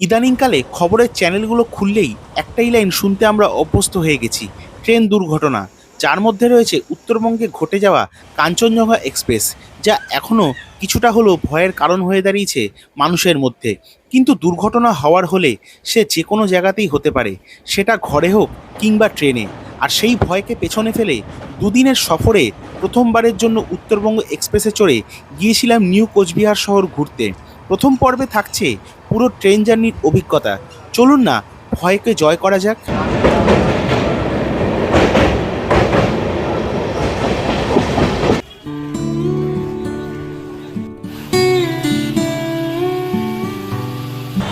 ইদানিংকালে খবরের চ্যানেলগুলো খুললেই একটাই লাইন শুনতে আমরা অভ্যস্ত হয়ে গেছি, ট্রেন দুর্ঘটনা, যার মধ্যে রয়েছে উত্তরবঙ্গে ঘটে যাওয়া কাঞ্চনজঙ্ঘা এক্সপ্রেস, যা এখনও কিছুটা হলেও ভয়ের কারণ হয়ে দাঁড়িয়েছে মানুষের মধ্যে। কিন্তু দুর্ঘটনা হওয়ার হলে সে যে কোনো জায়গাতেই হতে পারে, সেটা ঘরে হোক কিংবা ট্রেনে। আর সেই ভয়কে পেছনে ফেলে দুদিনের সফরে প্রথমবারের জন্য উত্তরবঙ্গ এক্সপ্রেসে চড়ে গিয়েছিলাম নিউ কোচবিহার শহর ঘুরতে। প্রথম পর্বে থাকছে পুরো ট্রেন জার্নির অভিজ্ঞতা। চলুন না, ভয়কে জয় করা যাক।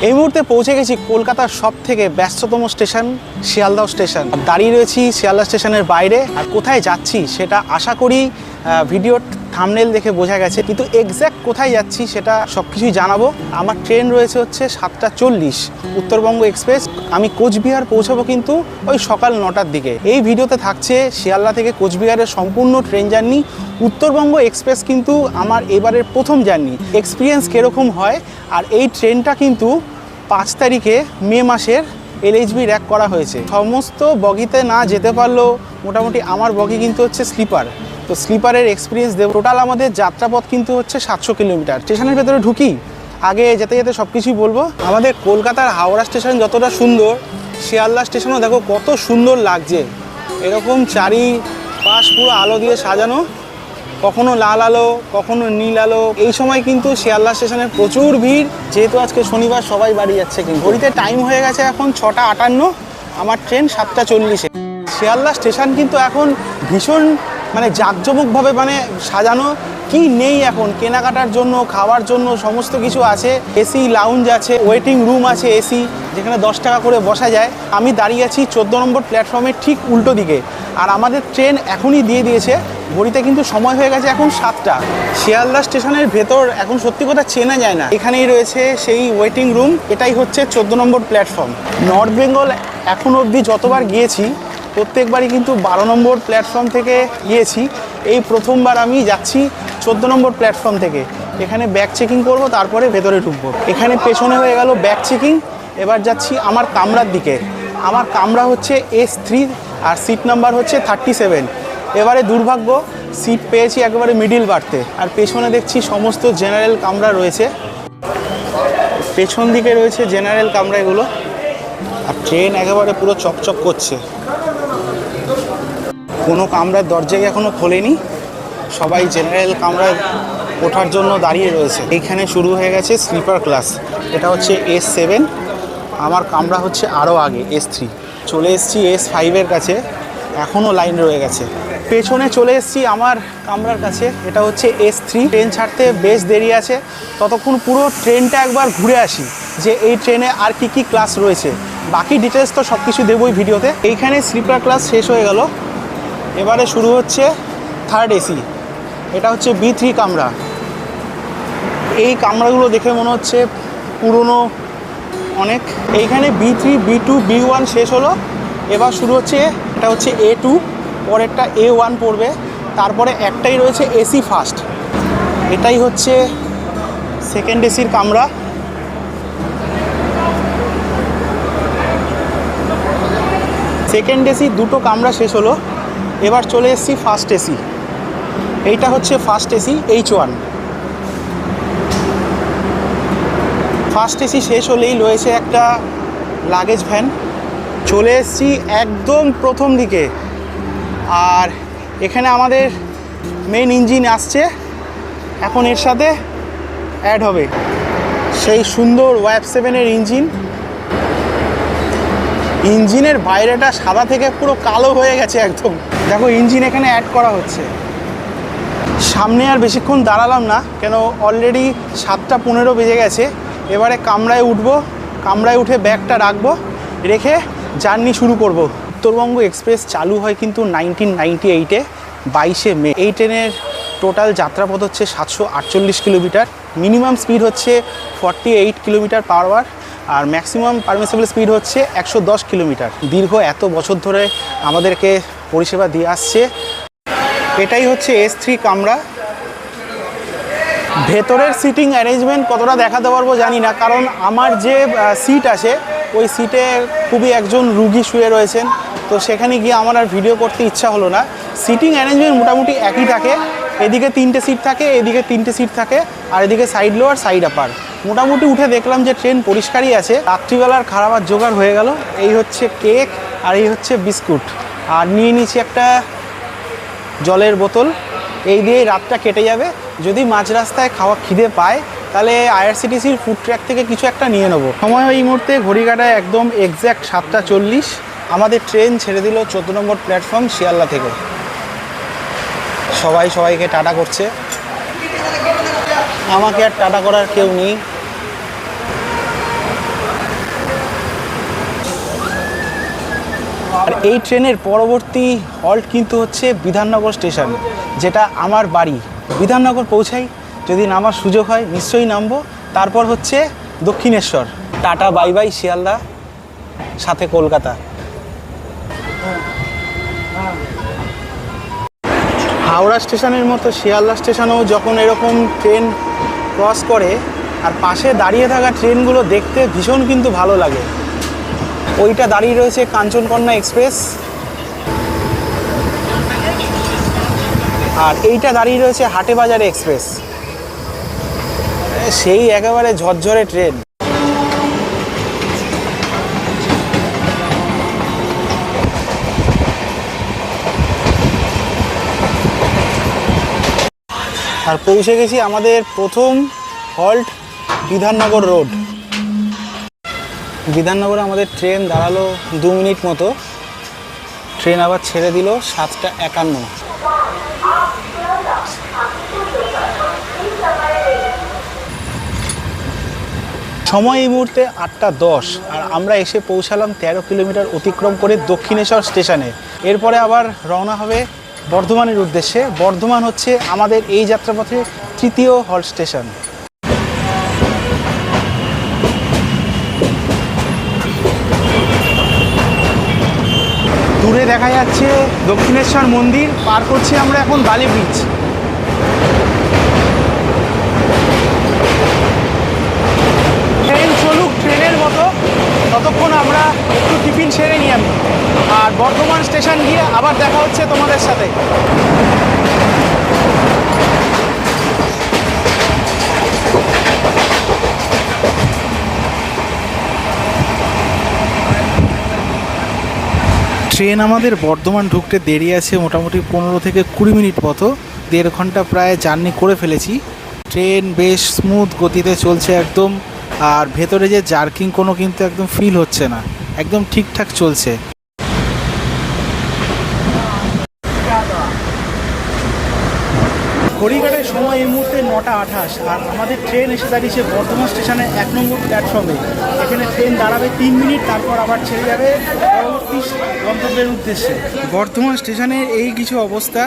এই মুহূর্তে পৌঁছে গেছি কলকাতার সব থেকে ব্যস্ততম স্টেশন, শিয়ালদাহ স্টেশন। দাঁড়িয়ে রয়েছি শিয়ালদহ স্টেশনের বাইরে। আর কোথায় যাচ্ছি সেটা আশা করি ভিডিওর থামনেল দেখে বোঝা গেছে। কিন্তু এক্স্যাক্ট কোথায় যাচ্ছি সেটা সব কিছুই জানাব। আমার ট্রেন রয়েছে হচ্ছে সাতটা চল্লিশ, উত্তরবঙ্গ এক্সপ্রেস আমি কোচবিহার পৌঁছাবো কিন্তু ওই সকাল নটার দিকে। এই ভিডিওতে থাকছে শিয়ালদা থেকে কোচবিহারের সম্পূর্ণ ট্রেন জার্নি উত্তরবঙ্গ এক্সপ্রেস কিন্তু আমার এবারের প্রথম জার্নি এক্সপিরিয়েন্স কীরকম হয়? আর এই ট্রেনটা কিন্তু পাঁচ তারিখে মে মাসের এলএইচবি র্যাক করা হয়েছে। সমস্ত বগিতে না যেতে পারলেও মোটামুটি আমার বগি কিন্তু হচ্ছে স্লিপার তো স্লিপারের এক্সপিরিয়েন্স দেব। টোটাল আমাদের যাত্রাপথ কিন্তু হচ্ছে সাতশো কিলোমিটার। স্টেশনের ভেতরে ঢুকি। আগে যেতে যেতে সব কিছুই বলব। আমাদের কলকাতার হাওড়া স্টেশন যতটা সুন্দর, শিয়ালদা স্টেশনও দেখো কত সুন্দর লাগছে। এরকম চারি পাশ পুরো আলো দিয়ে সাজানো। কখনো লাল আলো, কখনো নীল আলো। এই সময় কিন্তু শিয়ালদা স্টেশনে প্রচুর ভিড়। যেহেতু আজকে শনিবার সবাই বাড়ি যাচ্ছে কিন্তু। ঘড়িতে টাইম হয়ে গেছে এখন ছটা আটান্ন। আমার ট্রেন সাতটা চল্লিশে। শিয়ালদা স্টেশন কিন্তু এখন ভীষণ মানে জাঁকজমকভাবে মানে সাজানো কি নেই এখন? কেনাকাটার জন্য, খাওয়ার জন্য সমস্ত কিছু আছে। এসি লাউঞ্জ আছে ওয়েটিং রুম আছে এসি যেখানে দশ টাকা করে বসা যায়। আমি দাঁড়িয়ে আছি চোদ্দ নম্বর প্ল্যাটফর্মের ঠিক উল্টো দিকে। আর আমাদের ট্রেন এখনই দিয়ে দিয়েছে। ঘড়িতে কিন্তু সময় হয়ে গেছে এখন সাতটা। শিয়ালদা স্টেশনের ভেতর এখন সত্যি কথা চেনা যায় না। এখানেই রয়েছে সেই ওয়েটিং রুম এটাই হচ্ছে চোদ্দ নম্বর প্ল্যাটফর্ম নর্থ বেঙ্গল এখন অবধি যতবার গিয়েছি প্রত্যেকবারই কিন্তু বারো নম্বর প্ল্যাটফর্ম থেকে গিয়েছি। এই প্রথমবার আমি যাচ্ছি চোদ্দ নম্বর প্ল্যাটফর্ম থেকে। এখানে ব্যাগ চেকিং করব, তারপরে ভেতরে ঢুকবো। এখানে পেছনে হয়ে গেল ব্যাগ চেকিং এবার যাচ্ছি আমার কামরার দিকে। আমার কামরা হচ্ছে এস থ্রি আর সিট নাম্বার হচ্ছে থার্টি সেভেন এবারে দুর্ভাগ্য সিট পেয়েছি একেবারে মিডিল বাড়তে। আর পেছনে দেখছি সমস্ত জেনারেল কামরা রয়েছে। পেছন দিকে রয়েছে জেনারেল কামরা এগুলো আর ট্রেন একেবারে পুরো চকচক করছে। কোনো কামরার দরজাই এখনও খোলেনি। সবাই জেনারেল কামরায় ওঠার জন্য দাঁড়িয়ে রয়েছে। এইখানে শুরু হয়ে গেছে স্লিপার ক্লাস এটা হচ্ছে এস সেভেন আমার কামরা হচ্ছে আরও আগে এস থ্রি চলে এসেছি এস ফাইভের কাছে। এখনও লাইন রয়ে গেছে। পেছনে চলে এসছি আমার কামরার কাছে। এটা হচ্ছে এস থ্রি ট্রেন ছাড়তে বেশ দেরি আছে। ততক্ষণ পুরো ট্রেনটা একবার ঘুরে আসি যে এই ট্রেনে আর কি কি ক্লাস রয়েছে। বাকি ডিটেলস তো সব কিছু দেবোই ভিডিওতে। এইখানে স্লিপার ক্লাস শেষ হয়ে গেল। এবারে শুরু হচ্ছে থার্ড এসি এটা হচ্ছে বি থ্রি কামরা। এই কামরাগুলো দেখে মনে হচ্ছে পুরনো অনেক। এইখানে B three B two B one শেষ হলো। এবার শুরু হচ্ছে, এটা হচ্ছে এ টু পরেরটা এ ওয়ান পড়বে। তারপরে একটাই রয়েছে এসি ফার্স্ট এটাই হচ্ছে সেকেন্ড এসির কামরা। সেকেন্ড এসি দুটো কামরা শেষ হলো। এবার চলে এসেছি ফার্স্ট এসি এইটা হচ্ছে first AC H one first AC শেষ হলেই রয়েছে একটা লাগেজ ভ্যান চলে এসেছি একদম প্রথম দিকে। আর এখানে আমাদের মেন ইঞ্জিন আসছে। এখন এর সাথে অ্যাড হবে। সেই সুন্দর ওয়াইফ সেভেনের ইঞ্জিন ইঞ্জিনের বাইরেটা সাদা থেকে পুরো কালো হয়ে গেছে একদম। দেখো, ইঞ্জিন এখানে অ্যাড করা হচ্ছে। সামনে আর বেশিক্ষণ দাঁড়ালাম না, কেন অলরেডি সাতটা পনেরো বেজে গেছে। এবারে কামরায় উঠবো, কামরায় উঠে ব্যাগটা রাখব, রেখে জার্নি শুরু করব। উত্তরবঙ্গ এক্সপ্রেস চালু হয় কিন্তু নাইনটিন নাইনটি এইটে বাইশে মে। এই ট্রেনের টোটাল যাত্রাপথ হচ্ছে সাতশো আটচল্লিশ কিলোমিটার। মিনিমাম স্পিড হচ্ছে forty eight kilometre per hour আর ম্যাক্সিমাম পারমিসেবল স্পিড হচ্ছে একশো দশ কিলোমিটার। দীর্ঘ এত বছর ধরে আমাদেরকে পরিষেবা দিয়ে আসছে। এটাই হচ্ছে এস থ্রি কামরা। ভেতরের সিটিং অ্যারেঞ্জমেন্ট কতটা দেখাতে পারব জানি না, কারণ আমার যে সিট আছে, ওই সিটে খুবই একজন রুগী শুয়ে রয়েছেন। তো সেখানে গিয়ে আমার আর ভিডিও করতে ইচ্ছা হলো না। সিটিং অ্যারেঞ্জমেন্ট মোটামুটি একই থাকে। এদিকে তিনটে সিট থাকে, এদিকে তিনটে সিট থাকে, আর এদিকে সাইড লোয়ার সাইড আপার মোটামুটি উঠে দেখলাম যে ট্রেন পরিষ্কারই আছে। রাত্রিবেলার খারাপ জোগাড় হয়ে গেল। এই হচ্ছে কেক আর এই হচ্ছে বিস্কুট। আর নিয়ে নিয়েছি একটা জলের বোতল। এই দিয়েই রাতটা কেটে যাবে। যদি মাঝ রাস্তায় খাওয়া খিদে পায়, তাহলে আইআরসিটিসির ফুড ট্র্যাক থেকে কিছু একটা নিয়ে নেব। সময় এই মুহূর্তে ঘড়ি কাটায় একদম এক্স্যাক্ট সাতটা চল্লিশ। আমাদের ট্রেন ছেড়ে দিল চোদ্দ নম্বর প্ল্যাটফর্ম শিয়ালদা থেকে। সবাই সবাইকে টাটা করছে। আমাকে আর টাটা করার কেউ নেই। আর এই ট্রেনের পরবর্তী হল্ট কিন্তু হচ্ছে বিধাননগর স্টেশন, যেটা আমার বাড়ি। বিধাননগর পৌঁছাই, যদি নামার সুযোগ হয়, নিশ্চয়ই নামবো। তারপর হচ্ছে Dakshineswar. Tata, bye bye, Sealdah, সাথে কলকাতা। হাওড়া স্টেশনের মতো শিয়ালদা স্টেশনেও যখন এরকম ট্রেন ক্রস করে, আর পাশে দাঁড়িয়ে থাকা ট্রেনগুলো দেখতে ভীষণ কিন্তু ভালো লাগে। ওইটা দাঁড়িয়ে রয়েছে কাঞ্চনকন্যা এক্সপ্রেস। আর এইটা দাঁড়িয়ে রয়েছে হাটেবাজারে এক্সপ্রেস। সেই একেবারে ঝরঝরে ট্রেন। আর পৌঁছে গেছি আমাদের প্রথম হল্ট বিধাননগর রোড। বিধাননগরে আমাদের ট্রেন দাঁড়াল দু মিনিট মতো। ট্রেন আবার ছেড়ে দিল সাতটা একান্ন। সময় এই মুহূর্তে আটটা দশ আর আমরা এসে পৌঁছালাম তেরো কিলোমিটার অতিক্রম করে দক্ষিণেশ্বর স্টেশনে। এরপরে আবার রওনা হবে বর্ধমানের উদ্দেশ্যে। বর্ধমান হচ্ছে আমাদের এই যাত্রাপথে তৃতীয় হল স্টেশন। দূরে দেখা যাচ্ছে দক্ষিণেশ্বর মন্দির, পার করছি আমরা এখন বালি ব্রিজ ট্রেন চলুক ট্রেনের মতো, ততক্ষণ আমরা একটু টিফিন সেরে নিই আমি। আর বর্ধমান স্টেশন গিয়ে আবার দেখা হচ্ছে তোমাদের সাথে। ট্রেন আমাদের বর্ধমান ঢুকতে দেরি আছে, মোটামুটি পনেরো থেকে কুড়ি মিনিট মতো। দেড় ঘণ্টা প্রায় জার্নি করে ফেলেছি। ট্রেন বেশ স্মুথ গতিতে চলছে একদম, আর ভেতরে যে জার্কিং কোনো কিন্তু একদম ফিল হচ্ছে না। একদম ঠিকঠাক চলছে। ঘড়িঘাটের সময় এই মুহূর্তে নটা আঠাশ, আর আমাদের ট্রেন এসে দাঁড়িয়েছে বর্ধমান স্টেশনে এক নম্বর প্ল্যাটফর্মে। এখানে ট্রেন দাঁড়াবে তিন মিনিট, তারপর আবার ছেড়ে যাবে পরবর্তী গন্তব্যের উদ্দেশ্যে। বর্ধমান স্টেশনের এই কিছু অবস্থা,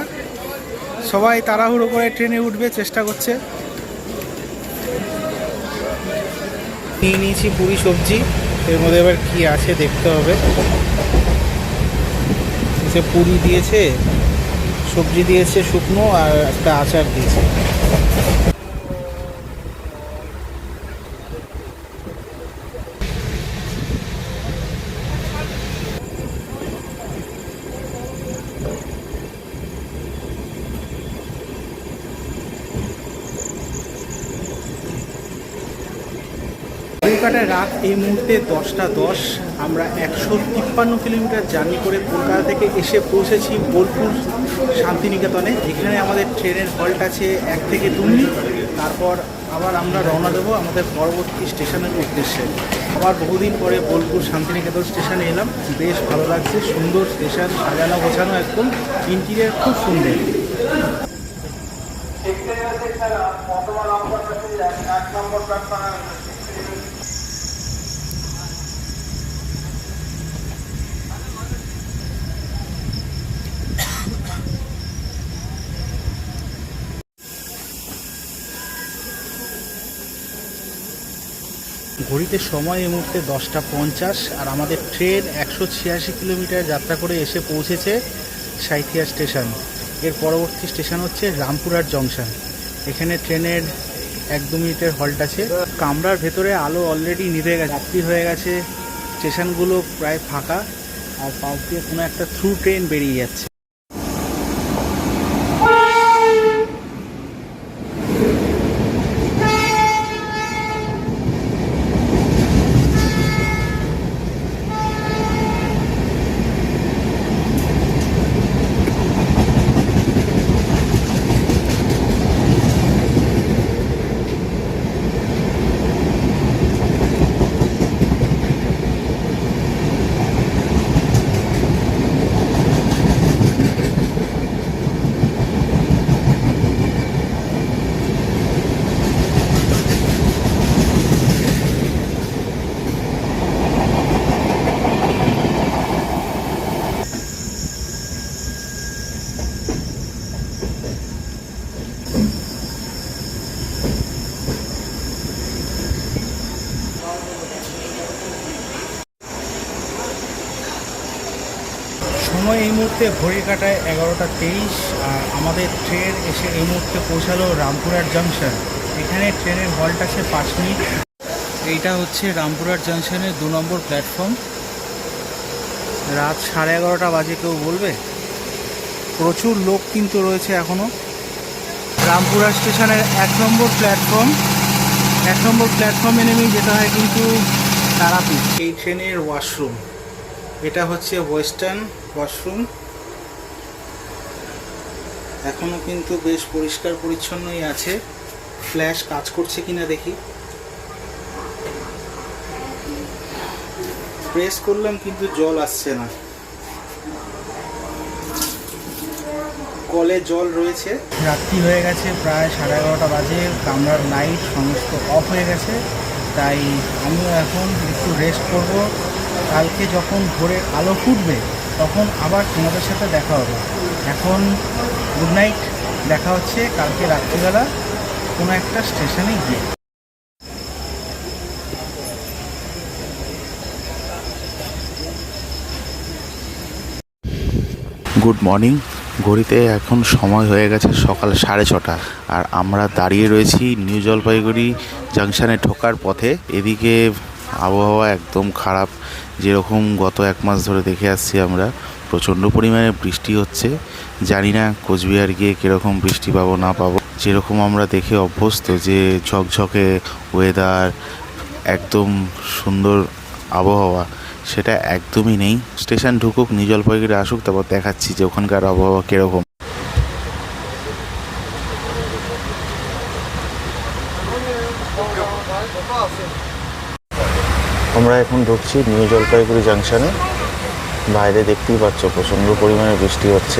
সবাই তাড়াহুড়ো করে ট্রেনে উঠবে, চেষ্টা করছে। নিয়ে নিয়েছি পুরি সবজি, এর মধ্যে এবার কি আছে দেখতে হবে। সে পুরি দিয়েছে সবজি দিয়েছে শুকনো আর একটা আচার দিয়েছে। রাত এই মুহূর্তে দশটা দশ। আমরা একশো তিপ্পান্ন কিলোমিটার জার্নি করে কলকাতা থেকে এসে পৌঁছেছি বোলপুর শান্তিনিকেতনে। এখানে আমাদের ট্রেনের হল্ট আছে এক থেকে দু মিনিট। তারপর আবার আমরা রওনা দেবো আমাদের পরবর্তী স্টেশনের উদ্দেশ্যে। আবার বহুদিন পরে বোলপুর শান্তিনিকেতন স্টেশনে এলাম। বেশ ভালো লাগছে, সুন্দর স্টেশন, সাজানো গোছানো একদম। ইন্টিরিয়ার খুব সুন্দর। ঘড়িতে সময় এই মুহূর্তে দশটা পঞ্চাশ, আর আমাদের ট্রেন একশো ছিয়াশি কিলোমিটার যাত্রা করে এসে পৌঁছেছে সাইথিয়া স্টেশন। এর পরবর্তী স্টেশন হচ্ছে রামপুরহাট জংশন। এখানে ট্রেনের এক দু মিনিটের হল্ট আছে। কামরার ভেতরে আলো অলরেডি নিভে গেছে, রাত্রি হয়ে গেছে। স্টেশনগুলো প্রায় ফাঁকা, আর পাশ দিয়ে কোনো একটা থ্রু ট্রেন বেরিয়ে যাচ্ছে সময় এই মুহূর্তে ঘড়ি কাটায় এগারোটা তেইশ, আর আমাদের ট্রেন এসে এই মুহূর্তে পৌঁছালো রামপুরহাট জাংশন। এখানে ট্রেনের হল্ট আছে পাঁচ মিনিট। এইটা হচ্ছে রামপুরহাট জাংশনের দু নম্বর প্ল্যাটফর্ম। রাত সাড়ে এগারোটা বাজে কেউ বলবে? প্রচুর লোক কিন্তু রয়েছে এখনও রামপুরহাট স্টেশনের এক নম্বর প্ল্যাটফর্ম। এক নম্বর প্ল্যাটফর্মে নেমেই যেতে হয় কিন্তু তারাপীঠ। এই ট্রেনের ওয়াশরুম। এটা হচ্ছে ওয়েস্টার্ন ওয়াশরুম। এখনও কিন্তু বেশ পরিষ্কার পরিচ্ছন্নই আছে। ফ্ল্যাশ কাজ করছে কিনা দেখি। প্রেস করলাম কিন্তু জল আসছে না। কলে জল রয়েছে। রাত্রি হয়ে গেছে, প্রায় সাড়ে এগারোটা বাজে। কামরার লাইট সমস্ত অফ হয়ে গেছে। তাই আমিও এখন একটু রেস্ট করব। কালকে যখন ভোরের আলো ফুটবে, তখন আবার তোমাদের সাথে দেখা হবে। এখন গুড নাইট দেখা হচ্ছে কালকে রাত্রিবেলা কোনো একটা স্টেশনে গিয়ে। গুড মর্নিং ঘড়িতে এখন সময় হয়ে গেছে সকাল সাড়ে ছটা। আর আমরা দাঁড়িয়ে রয়েছি নিউ জলপাইগুড়ি জাংশনে ঢোকার পথে। এদিকে আবহাওয়া একদম খারাপ। যেরকম গত এক মাস ধরে দেখে আসছি আমরা। প্রচণ্ড পরিমাণে বৃষ্টি হচ্ছে। জানি না কোচবিহার গিয়ে কীরকম বৃষ্টি পাবো, না পাবো। যেরকম আমরা দেখে অভ্যস্ত যে ঝকঝকে ওয়েদার একদম সুন্দর আবহাওয়া, সেটা একদমই নেই। স্টেশন ঢুকুক, নিউ জলপাইগুড়ি আসুক, তারপর দেখাচ্ছি যে ওখানকার আবহাওয়া কীরকম। আমরা এখন ঢুকছি নিউ জলপাইগুড়ি জাংশনে বাইরে দেখতেই পাচ্ছ, প্রচণ্ড পরিমাণে বৃষ্টি হচ্ছে।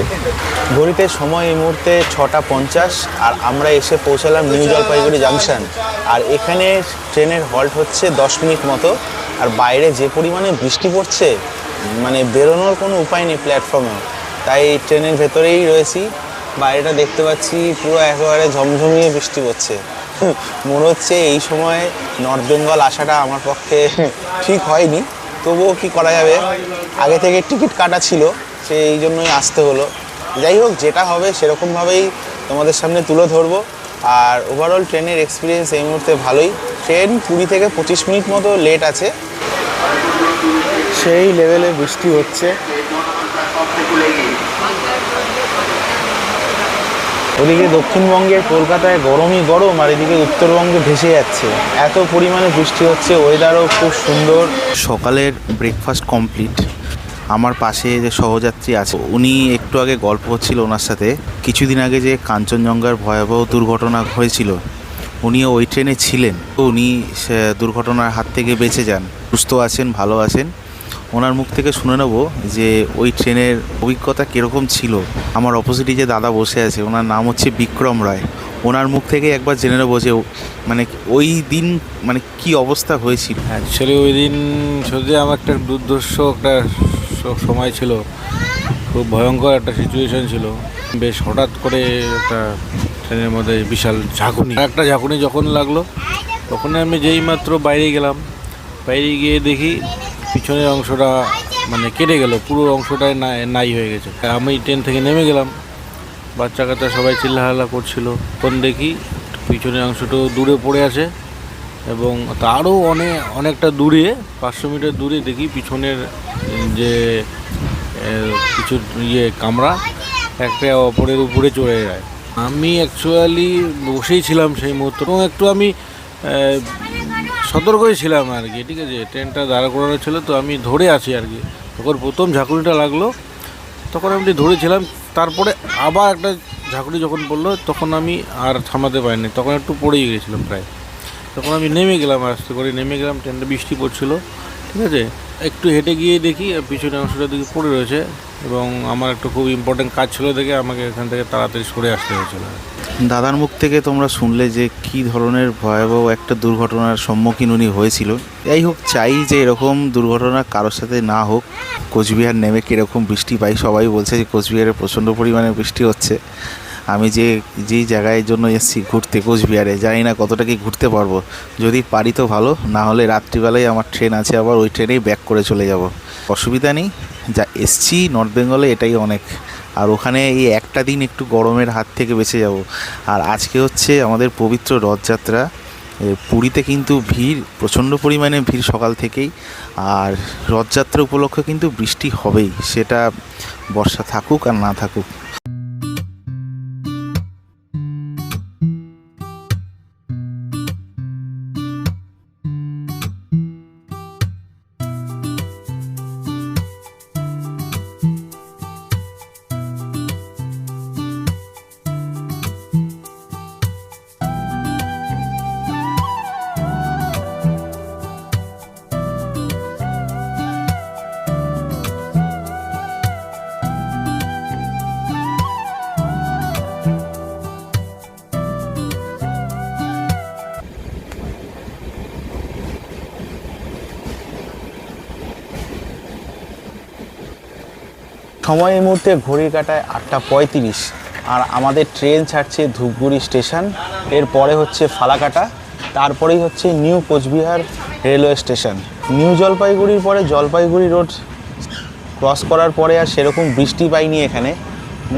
ঘড়িতে সময় এই মুহূর্তে ছটা পঞ্চাশ, আর আমরা এসে পৌঁছালাম নিউ জলপাইগুড়ি জাংশন। আর এখানে ট্রেনের হল্ট হচ্ছে দশ মিনিট মতো, আর বাইরে যে পরিমাণে বৃষ্টি পড়ছে মানে বেরোনোর কোনো উপায় নেই প্ল্যাটফর্মে। তাই ট্রেনের ভেতরেই রয়েছি। বাইরেটা দেখতে পাচ্ছি পুরো একেবারে ঝমঝমিয়ে বৃষ্টি পড়ছে মনে হচ্ছে এই সময় নর্থ বেঙ্গল আসাটা আমার পক্ষে ঠিক হয়নি। তবুও কি করা যাবে? আগে থেকে টিকিট কাটা ছিল, সেই জন্যই আসতে হলো। যাই হোক, যেটা হবে সেরকমভাবেই তোমাদের সামনে তুলে ধরবো। আর ওভারঅল ট্রেনের এক্সপিরিয়েন্স এই মুহূর্তে ভালোই। ট্রেন কুড়ি থেকে পঁচিশ মিনিট মতো লেট আছে। সেই লেভেলে বৃষ্টি হচ্ছে। ওদিকে দক্ষিণবঙ্গের কলকাতায় গরমই গরম আর এদিকে উত্তরবঙ্গে ভেসে যাচ্ছে। এত পরিমাণে বৃষ্টি হচ্ছে ওয়েদারও খুব সুন্দর। সকালের ব্রেকফাস্ট কমপ্লিট আমার পাশে যে সহযাত্রী আছে, উনি একটু আগে গল্প হচ্ছিল ওনার সাথে। কিছুদিন আগে যে কাঞ্চনজঙ্ঘার ভয়াবহ দুর্ঘটনা হয়েছিল, উনিও ওই ট্রেনে ছিলেন। উনি দুর্ঘটনার হাত থেকে বেঁচে যান। সুস্থ আছেন, ভালো আছেন। ওনার মুখ থেকে শুনে নেব যে ওই ট্রেনের অভিজ্ঞতা কীরকম ছিল। আমার অপোজিটে যে দাদা বসে আছে, ওনার নাম হচ্ছে বিক্রম রায়। ওনার মুখ থেকে একবার জেনে নেব যে মানে ওই দিন মানে কি অবস্থা হয়েছিল। অ্যাকচুয়ালি ওই দিন সত্যি আমার একটা দুর্ধর্ষ একটা সময় ছিল। খুব ভয়ঙ্কর একটা সিচুয়েশন ছিল। বেশ হঠাৎ করে একটা ট্রেনের মধ্যে বিশাল ঝাঁকুনি। একটা ঝাঁকুনি যখন লাগল তখন আমি যেই মাত্র বাইরে গেলাম, বাইরে গিয়ে দেখি পিছনের অংশটা মানে কেটে গেল, পুরো অংশটাই নাই হয়ে গেছে। আমি ট্রেন থেকে নেমে গেলাম বাচ্চা কাচ্চা সবাই চিল্লাহাল্লা করছিল। তখন দেখি পিছনের অংশটাও দূরে পড়ে আছে এবং তারও অনেক অনেকটা দূরে, পাঁচশো মিটার দূরে দেখি পিছনের যে কিছু ইয়ে কামরা, একটা অপরের উপরে চড়ে যায়। আমি অ্যাকচুয়ালি বসেই ছিলাম সেই মুহূর্তে একটু আমি সতর্কই ছিলাম আর কি, ঠিক আছে? ট্রেনটা দাঁড়া করানো ছিল, তো আমি ধরে আছি আর কি। তখন প্রথম ঝাঁকুনিটা লাগল, তখন আমি ধরেছিলাম, তারপরে আবার একটা ঝাঁকুনি যখন পড়ল, তখন আমি আর থামাতে পারিনি, তখন একটু পড়েই গেছিলাম প্রায়। তখন আমি নেমে গেলাম, আস্তে করে নেমে গেলাম, ট্রেনটা বৃষ্টি পড়ছিল, ঠিক আছে? একটু হেঁটে গিয়ে দেখি পিছনে অংশটা দিকে পড়ে রয়েছে, এবং আমার একটু খুব ইম্পর্টেন্ট কাজ ছিল দেখে আমাকে এখান থেকে তাড়াতাড়ি সরে আসতে হয়েছিল। দাদার মুখ থেকে তোমরা শুনলে যে কি ধরনের ভয়াবহ একটা দুর্ঘটনার সম্মুখীন উনি হয়েছিল। যাই হোক, চাই যে এরকম দুর্ঘটনা কারোর সাথে না হোক। কোচবিহার নেমে কীরকম বৃষ্টি পাই, সবাই বলছে যে কোচবিহারে প্রচণ্ড পরিমাণে বৃষ্টি হচ্ছে। আমি যে যেই জায়গায় জন্য এসেছি ঘুরতে কোচবিহারে, জানি না কতটা কি ঘুরতে পারব। যদি পারি তো ভালো, না হলে রাত্রিবেলায় আমার ট্রেন আছে, আবার ওই ট্রেনেই ব্যাক করে চলে যাব। অসুবিধা নেই, যা এসছি নর্থ বেঙ্গলে এটাই অনেক। আর ওখানে এই একটা দিন একটু গরমের হাত থেকে বেঁচে যাব। আর আজকে হচ্ছে আমাদের পবিত্র রথযাত্রা। পুরীতে কিন্তু ভিড়, প্রচণ্ড পরিমাণে ভিড় সকাল থেকেই। আর রথযাত্রা উপলক্ষে কিন্তু বৃষ্টি হবেই, সেটা বর্ষা থাকুক আর না থাকুক। সময় এই মুহূর্তে ঘড়ির কাটায় আটটা পঁয়ত্রিশ। আর আমাদের ট্রেন ছাড়ছে ধূপগুড়ি স্টেশন। এরপরে হচ্ছে ফালাকাটা, তারপরেই হচ্ছে new Coochbehar railway station. New জলপাইগুড়ির পরে জলপাইগুড়ি রোড ক্রস করার পরে আর সেরকম বৃষ্টি পাইনি এখানে।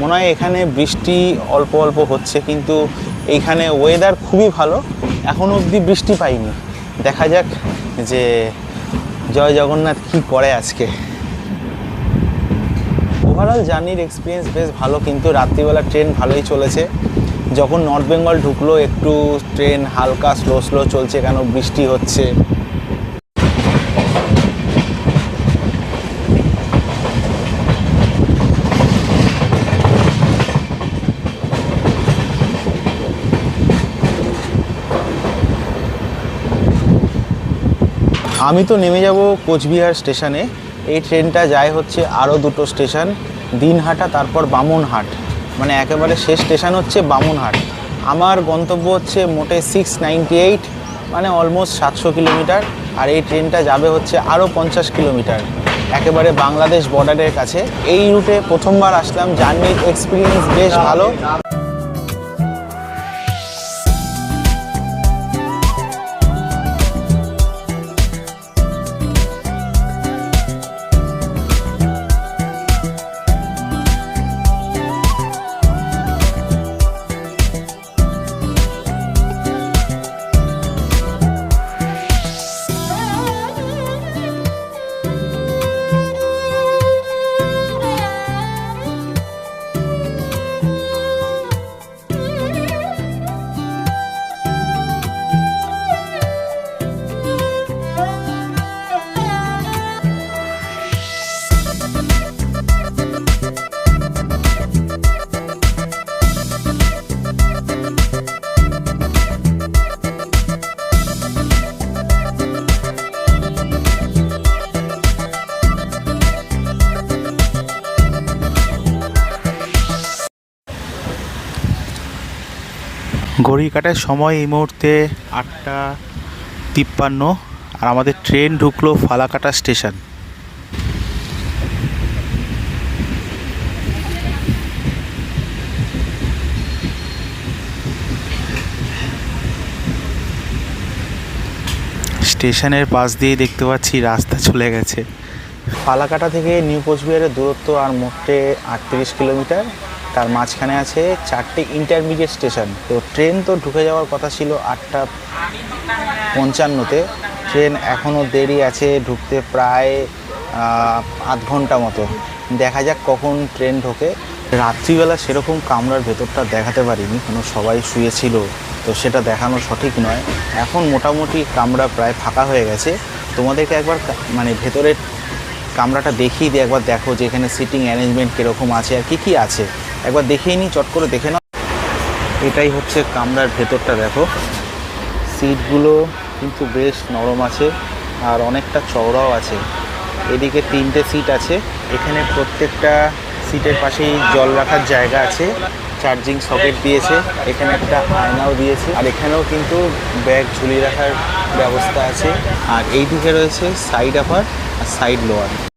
মনে হয় এখানে বৃষ্টি অল্প অল্প হচ্ছে, কিন্তু এইখানে ওয়েদার খুবই ভালো। এখনও অবধি বৃষ্টি পাইনি। দেখা যাক যে জয় জগন্নাথ কী করে আজকে। ওভারঅল জার্নির এক্সপিরিয়েন্স বেশ ভালো, কিন্তু রাত্রিবেলা ট্রেন ভালোই চলেছে। যখন নর্থ বেঙ্গল ঢুকলো, একটু ট্রেন হালকা স্লো স্লো চলছে কেন? বৃষ্টি হচ্ছে। আমি তো নেমে যাব কোচবিহার স্টেশনে। এই ট্রেনটা যায় হচ্ছে আরও দুটো স্টেশন। দিনহাটা, তারপর বামনহাট। মানে একেবারে শেষ স্টেশন হচ্ছে বামনহাট। আমার গন্তব্য হচ্ছে মোটে সিক্স নাইনটি এইট মানে অলমোস্ট সাতশো কিলোমিটার। আর এই ট্রেনটা যাবে হচ্ছে আরও পঞ্চাশ কিলোমিটার, একেবারে বাংলাদেশ বর্ডারের কাছে। এই রুটে প্রথমবার আসলাম, জার্নির এক্সপিরিয়েন্স বেশ ভালো। ঘড়ি কাটার সময় এই মুহূর্তে আটটা তিপ্পান্ন, আর আমাদের ট্রেন ঢুকলো ফালাকাটা স্টেশন। স্টেশনের পাশ দিয়ে দেখতে পাচ্ছি রাস্তা চলে গেছে। ফালাকাটা থেকে নিউ কোচবিহারের দূরত্ব আর মোটে আটত্রিশ কিলোমিটার। তার মাঝখানে আছে চারটে ইন্টারমিডিয়েট স্টেশন তো ট্রেন তো ঢুকে যাওয়ার কথা ছিল আটটা পঞ্চান্নতে। ট্রেন এখনও দেরি আছে ঢুকতে প্রায় আধ ঘণ্টা মতো। দেখা যাক কখন ট্রেন ঢোকে। রাত্রিবেলা সেরকম কামরার ভেতরটা দেখাতে পারিনি, কোনো সবাই শুয়েছিল। তো সেটা দেখানো সঠিক নয়। এখন মোটামুটি কামরা প্রায় ফাঁকা হয়ে গেছে। তোমাদেরকে একবার মানে ভেতরের কামরাটা দেখিয়ে দিয়ে একবার দেখো যে এখানে সিটিং অ্যারেঞ্জমেন্ট কীরকম আছে আর কী কী আছে। একবার দেখেই নিই, চট করে দেখে নাও। এটাই হচ্ছে কামরার ভেতরটা, দেখো। সিটগুলো কিন্তু বেশ নরম আছে আর অনেকটা চওড়াও আছে। এদিকে তিনটে সিট আছে। এখানে প্রত্যেকটা সিটের পাশেই জল রাখার জায়গা আছে। চার্জিং সকেট দিয়েছে। এখানে একটা আয়নাও দিয়েছে। আর এখানেও কিন্তু ব্যাগ ঝুলিয়ে রাখার ব্যবস্থা আছে। আর এই দিকে রয়েছে সাইড আপার আর সাইড লোয়ার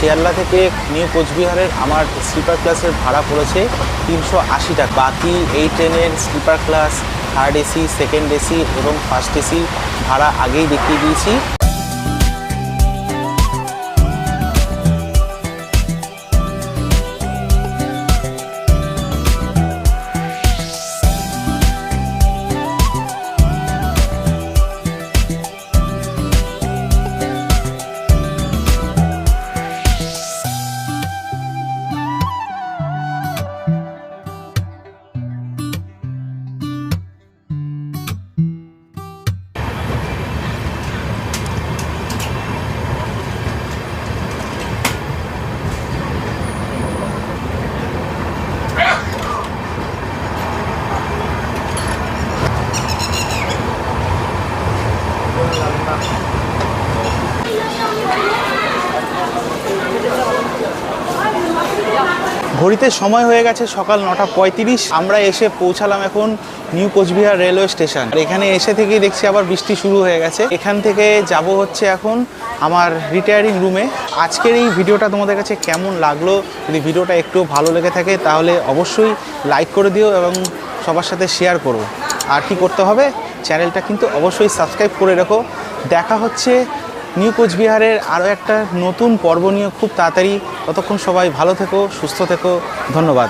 শিয়ালদা থেকে নিউ কোচবিহারের আমার স্লিপার ক্লাসের ভাড়া পড়েছে তিনশো আশি টাকা। বাকি এই ট্রেনের sleeper class third AC second AC এবং ফার্স্ট এসি ভাড়া আগেই দেখিয়ে দিয়েছি। ঘড়িতে সময় হয়ে গেছে সকাল নটা পঁয়ত্রিশ। আমরা এসে পৌঁছালাম এখন নিউ কোচবিহার রেলওয়ে স্টেশন। এখানে এসে থেকেই দেখছি আবার বৃষ্টি শুরু হয়ে গেছে। এখান থেকে যাব হচ্ছে এখন আমার রিটায়ারিং রুমে আজকের এই ভিডিওটা তোমাদের কাছে কেমন লাগল? যদি ভিডিওটা একটু ভালো লেগে থাকে, তাহলে অবশ্যই লাইক করে দিও এবং সবার সাথে শেয়ার করো। আর কি করতে হবে? চ্যানেলটা কিন্তু অবশ্যই সাবস্ক্রাইব করে রেখো। দেখা হচ্ছে নিউ কোচবিহারের আরও একটা নতুন পর্ব নিয়ে খুব তাড়াতাড়ি। ততক্ষণ সবাই ভালো থেকো, সুস্থ থেকো। ধন্যবাদ।